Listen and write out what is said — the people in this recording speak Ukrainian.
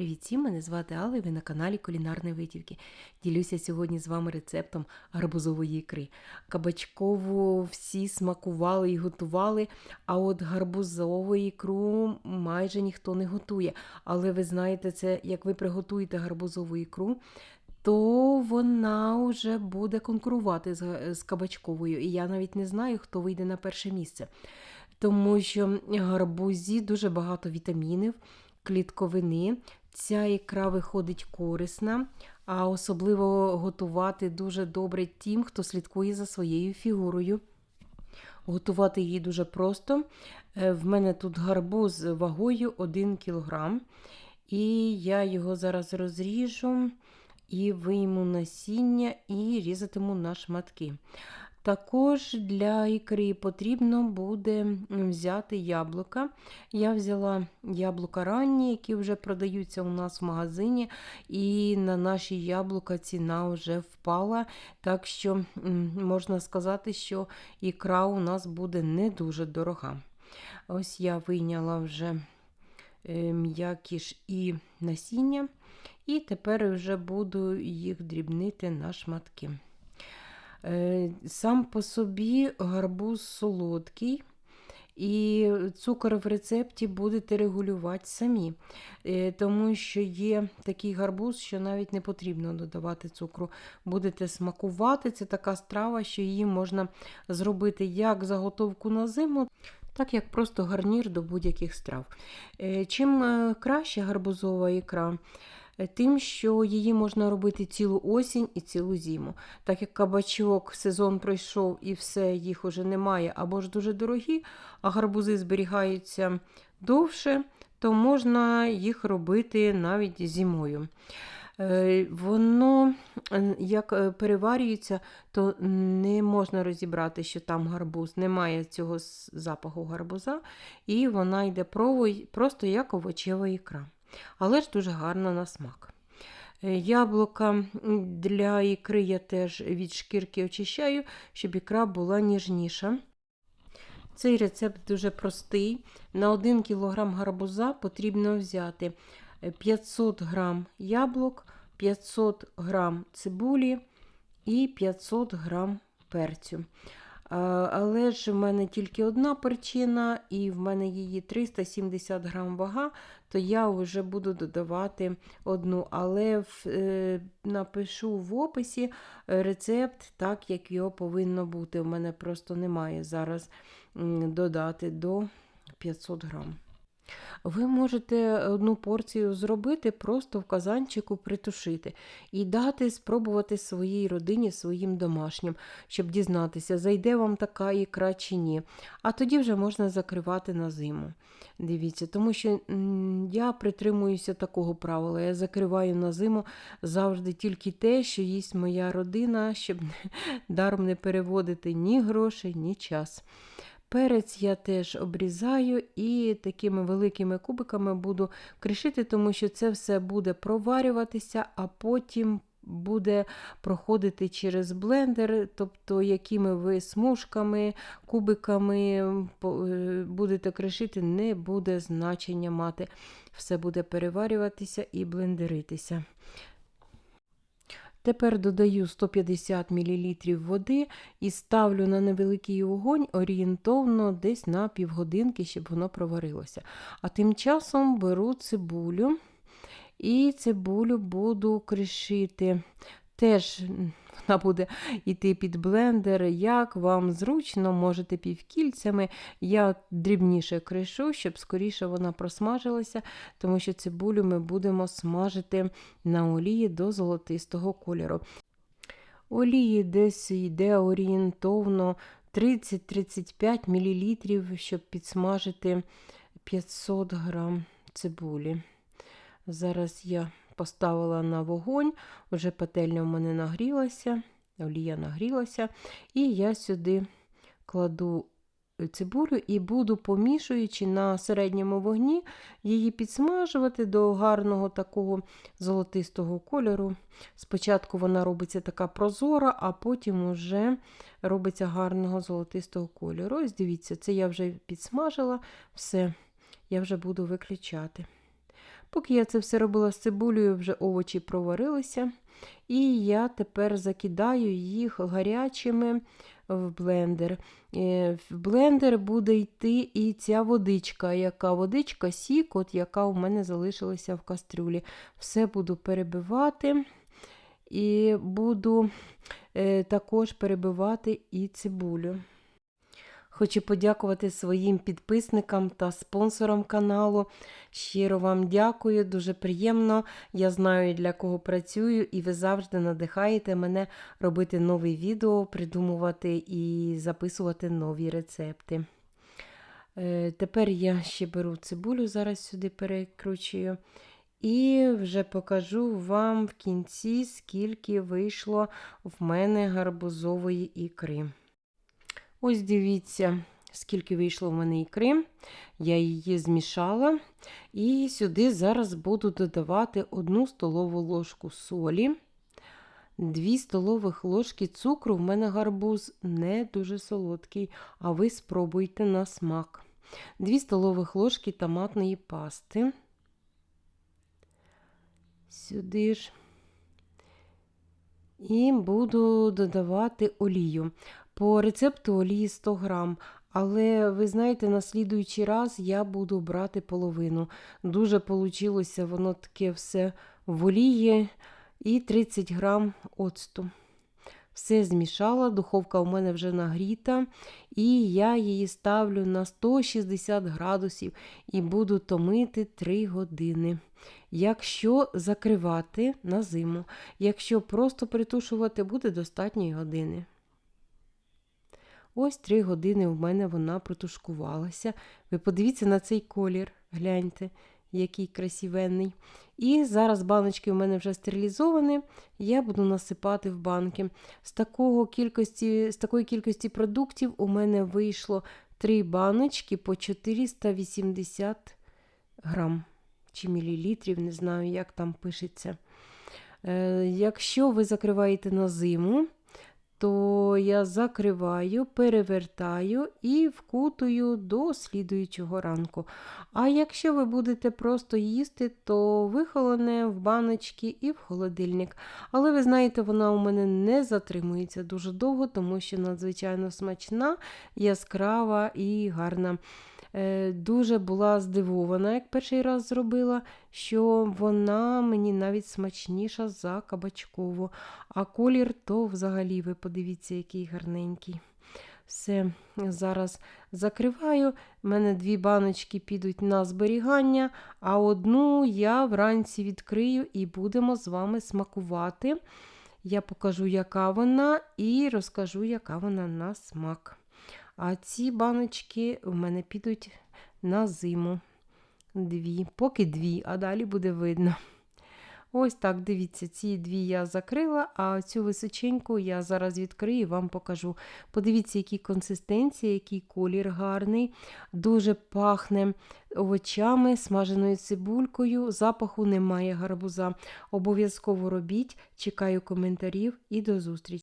Привіт всім, мене звати Алла і ви на каналі Кулінарної Витівки. Ділюся сьогодні з вами рецептом гарбузової ікри. Кабачкову всі смакували і готували, а от гарбузову ікру майже ніхто не готує. Але ви знаєте, це як ви приготуєте гарбузову ікру, то вона вже буде конкурувати з, кабачковою. І я навіть не знаю, хто вийде на перше місце. Тому що гарбузі дуже багато вітамінів, клітковини. Ця ікра виходить корисна, а особливо готувати дуже добре тим, хто слідкує за своєю фігурою. Готувати її дуже просто. Е, В мене тут гарбуз вагою 1 кг. І я його зараз розріжу і вийму насіння і різатиму на шматки. Також для ікри потрібно буде взяти яблука. Я взяла яблука ранні, які вже продаються у нас в магазині, і на наші яблука ціна вже впала. Так що можна сказати, що ікра у нас буде не дуже дорога. Ось я вийняла вже е, м'якіш і насіння, і тепер вже буду їх дрібнити на шматки. Е, сам по собі гарбуз солодкий, і цукор в рецепті будете регулювати самі, е, тому що є такий гарбуз, що навіть не потрібно додавати цукру. Будете смакувати, це така страва, що її можна зробити як заготовку на зиму. Так як просто гарнір до будь-яких страв. Е, чим краще гарбузова ікра, тим, що її можна робити цілу осінь і цілу зиму. Так як кабачок сезон пройшов і все, їх уже немає, або ж дуже дорогі, а гарбузи зберігаються довше, то можна їх робити навіть зимою. Е, воно, як переварюється, то не можна розібрати, що там гарбуз, немає цього запаху гарбуза, і вона йде просто як овочева ікра але ж дуже гарна на смак. Е, яблука для ікри я теж від шкірки очищаю, щоб ікра була ніжніша. Цей рецепт дуже простий. На 1 кг гарбуза потрібно взяти 500 г яблук, 500 г цибулі і 500 г перцю. Але ж в мене тільки одна причина, і в мене її 370 грам вага, то я вже буду додавати одну. Але в, е, напишу в описі рецепт, так як його повинно бути. У мене просто немає зараз додати до 500 грам. Ви можете одну порцію зробити, просто в казанчику притушити і дати спробувати своїй родині, своїм домашнім, щоб дізнатися, зайде вам така ікра чи ні. А тоді вже можна закривати на зиму. Дивіться, тому що я притримуюся такого правила. Я закриваю на зиму завжди тільки те, що їсть моя родина, щоб даром не переводити ні грошей, ні час. Перець я теж обрізаю і такими великими кубиками буду кришити, тому що це все буде проварюватися, а потім буде проходити через блендер, тобто якими ви смужками, кубиками е, будете кришити, не буде значення мати. Все буде переварюватися і блендеритися. Тепер додаю 150 мл води і ставлю на невеликий огонь орієнтовно десь на півгодинки, щоб воно проварилося. А тим часом беру цибулю і цибулю буду кришити. Теж вона буде йти під блендер. Як вам зручно, можете півкільцями. Я дрібніше кришу, щоб скоріше вона просмажилася, тому що цибулю ми будемо смажити на олії до золотистого кольору. Олії десь йде орієнтовно 30-35 мл, щоб підсмажити 500 г цибулі. Зараз я поставила на вогонь, вже пательня в мене нагрілася, олія нагрілася, і я сюди кладу цибулю і буду, помішуючи на середньому вогні, її підсмажувати до гарного такого золотистого кольору. Спочатку вона робиться така прозора, а потім вже робиться гарного золотистого кольору. Ось дивіться, це я вже підсмажила, все, я вже буду виключати. Поки я це все робила з цибулею, вже овочі проварилися. І я тепер закидаю їх гарячими в блендер. Е, В блендер буде йти і ця водичка, яка водичка, сік, от яка у мене залишилася в кастрюлі. Все буду перебивати і буду е, також перебивати і цибулю. Хочу подякувати своїм підписникам та спонсорам каналу. Щиро вам дякую, дуже приємно. Я знаю, для кого працюю, і ви завжди надихаєте мене робити нові відео, придумувати і записувати нові рецепти. Е, Тепер я ще беру цибулю, зараз сюди перекручую. І вже покажу вам в кінці, скільки вийшло в мене гарбузової ікри. Ось дивіться, скільки вийшло в мене ікри. Я її змішала. І сюди зараз буду додавати 1 столову ложку солі, 2 столових ложки цукру. В мене гарбуз не дуже солодкий, а ви спробуйте на смак. 2 столових ложки томатної пасти. Сюди ж. І буду додавати олію. По рецепту олії 100 грам. Але ви знаєте, на слідуючий раз я буду брати половину. Дуже вийшло воно таке все в олії і 30 грам оцту. Все змішала, духовка у мене вже нагріта, і я її ставлю на 160 градусів і буду томити 3 години. Якщо закривати на зиму, якщо просто притушувати, буде достатньої години. Ось 3 години в мене вона протушкувалася. Ви подивіться на цей колір, гляньте, який красивенний. І зараз баночки у мене вже стерилізовані, я буду насипати в банки. З, такого кількості, з такої кількості продуктів у мене вийшло 3 баночки по 480 грам чи мілілітрів, не знаю, як там пишеться. Е, Якщо ви закриваєте на зиму, то я закриваю, перевертаю і вкутую до слідуючого ранку. А якщо ви будете просто їсти, то вихолоне в баночки і в холодильник. Але ви знаєте, вона у мене не затримується дуже довго, тому що надзвичайно смачна, яскрава і гарна. Е, Дуже була здивована, як перший раз зробила, що вона мені навіть смачніша за кабачкову. А колір то взагалі, ви подивіться, який гарненький. Все, зараз закриваю. У мене дві баночки підуть на зберігання, а одну я вранці відкрию і будемо з вами смакувати. Я покажу, яка вона, і розкажу, яка вона на смак. А ці баночки в мене підуть на зиму. Дві, поки дві, а далі буде видно. Ось так, дивіться, ці дві я закрила, а цю височеньку я зараз відкрию і вам покажу. Подивіться, які консистенції, який колір гарний, дуже пахне овочами, смаженою цибулькою, запаху немає гарбуза. Обов'язково робіть, чекаю коментарів і до зустрічі!